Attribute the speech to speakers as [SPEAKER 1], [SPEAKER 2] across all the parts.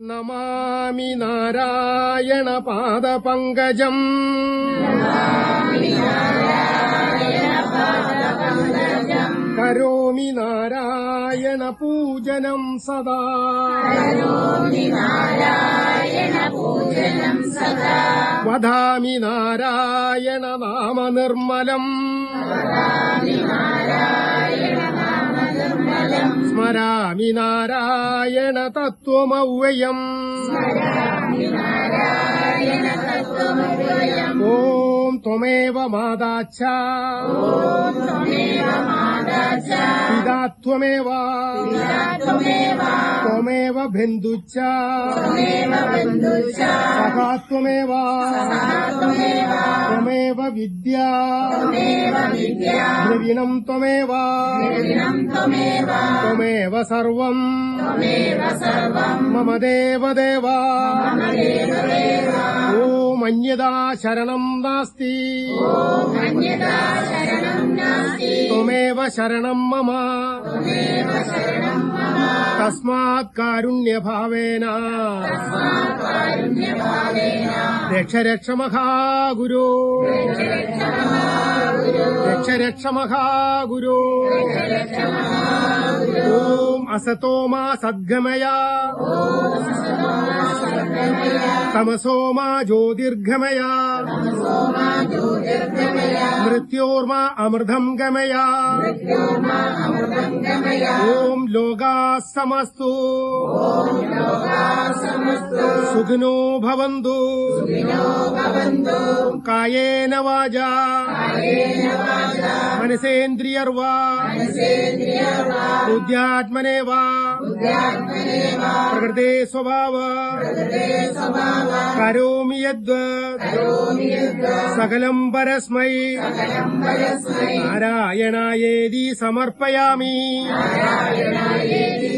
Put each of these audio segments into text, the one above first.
[SPEAKER 1] നമാമി നാരായണ പാദപങ്കജം. കരോമി നാരായണ പൂജനം സദാ. വധാമി നാരായണ നാമനിർമ്മലം. స్మరామి నారాయణ తత్వమవ్యయం. ఓం త్వమేవ మాదాచ పిదా త్వమేవ త్వమేవ భిందుచ్చ. त्वमेव विद्या द्रविणम् त्वमेव त्वमेव सर्वम् मम देव देव मन्यदा शरणम् नास्ति त्वमेव शरणम् मम तस्माण्य भाव रक्ष रक्ष महागुरो रक्ष रक्ष महागुरो ॐ असतो मा सद्गमया। तमसो मा ज्योतिर्गमया। मृत्योर्मा अमृतम गमया। ओम लोगा సమస్తు సుఖినో భవంతు. కాయేన వాజా. మనసేంద్రియర్వా. బుద్ధ్యాత్మనే వా ప్రకృతే స్వభావ. కరోమి యద్. సకలం పరస్మై. నారాయణాయేది సమర్పయామి.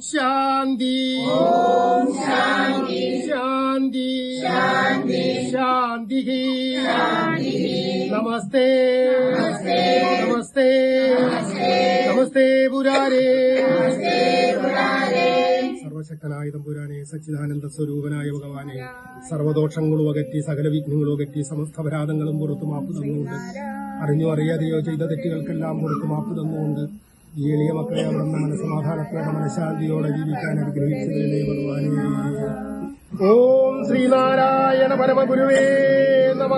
[SPEAKER 1] ശാന്തി. ശാന്തി. ശാന്തി. നമസ്തേ. നമസ്തേ. നമസ്തേ പുരാരേ. സർവശക്തനായ തമ്പുരാനെ സച്ചിദാനന്ദ സ്വരൂപനായ ഭഗവാനെ സർവദോഷങ്ങളും അകറ്റി സകല വിഘ്നങ്ങളും അകറ്റി സമസ്ത പരാതങ്ങളും പുറത്തു മാപ്പ് തന്നുകൊണ്ട് അറിഞ്ഞോ അറിയാതെയോ ചെയ്ത തെറ്റുകൾക്കെല്ലാം പുറത്തു മാപ്പ് തന്നുകൊണ്ട് ഈ എളിയ മക്കളെ അവിടുന്ന് മനസ്സമാധാനത്തോടെ മനഃശാന്തിയോടെ ജീവിക്കാൻ അനുഗ്രഹിച്ചതിനെ ഭഗവാനെ. ഓം ശ്രീനാരായണ പരമഗുരുവേ നമ.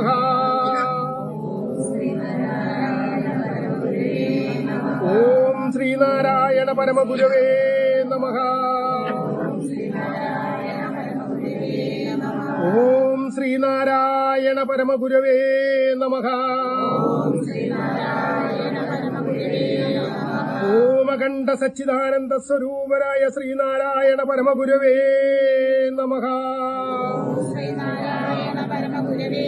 [SPEAKER 1] ഓം ശ്രീനാരായണ പരമഗുരുവേ നമ. ഓം ശ്രീനാരായണ പരമഗുരുവേ നമഃ. അഖണ്ഡ സച്ചിദാനന്ദ സ്വരൂപരായ ശ്രീനാരായണ പരമഗുരുവേ നമ. ശ്രീനാരായണ നമഃ